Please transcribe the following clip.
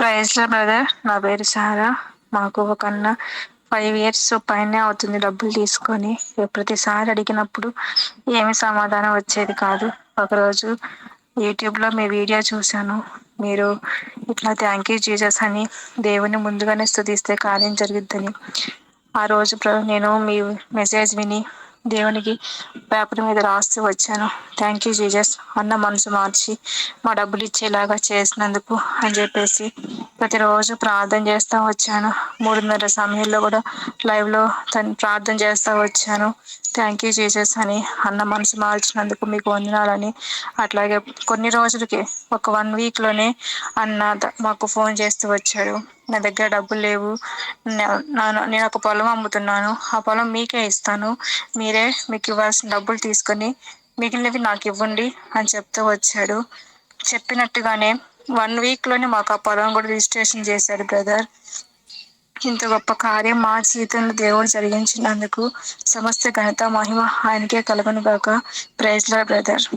Praise brother. నా పేరు సారా. మాకు ఒక అన్న ఫైవ్ ఇయర్స్ పైన అవుతుంది డబ్బులు తీసుకొని. ప్రతిసారి అడిగినప్పుడు ఏమి సమాధానం వచ్చేది కాదు. ఒకరోజు యూట్యూబ్లో మీ వీడియో చూశాను. మీరు ఇట్లా థ్యాంక్ యూ జీసస్ అని దేవుని ముందుగానే స్థుతిస్తే కార్యం జరుగుద్దని. ఆ రోజు నేను మీ మెసేజ్ విని దేవునికి పేపర్ మీద రాస్తూ వచ్చాను. థ్యాంక్ యూ జీజస్ అన్న మనసు మార్చి మా డబ్బులు ఇచ్చేలాగా చేసినందుకు అని చెప్పేసి ప్రతిరోజు ప్రార్థన చేస్తూ వచ్చాను. మూడున్నర సమయంలో కూడా లైవ్లో తను ప్రార్థన చేస్తూ వచ్చాను. థ్యాంక్ యూ జీసస్ అని అన్న మనసు మార్చినందుకు మీకు వందనాలని. అట్లాగే కొన్ని రోజులకి ఒక వన్ వీక్లోనే అన్న మాకు ఫోన్ చేస్తూ వచ్చాడు. నా దగ్గర డబ్బులు లేవు. నా- నేను ఒక పొలం అమ్ముతున్నాను. ఆ పొలం మీకే ఇస్తాను. మీరే మీకు ఇవ్వాల్సిన డబ్బులు తీసుకొని మిగిలినవి నాకు ఇవ్వండి అని చెప్తూ వచ్చాడు. చెప్పినట్టుగానే వన్ వీక్లోనే మాకు ఆ పొలం కూడా రిజిస్ట్రేషన్ చేశాడు బ్రదర్. ఇంత గొప్ప కార్యం మా జీవితంలో దేవుడు జరిగించినందుకు సమస్త ఘనత మహిమ ఆయనకే కలగను గాక. Praise brother.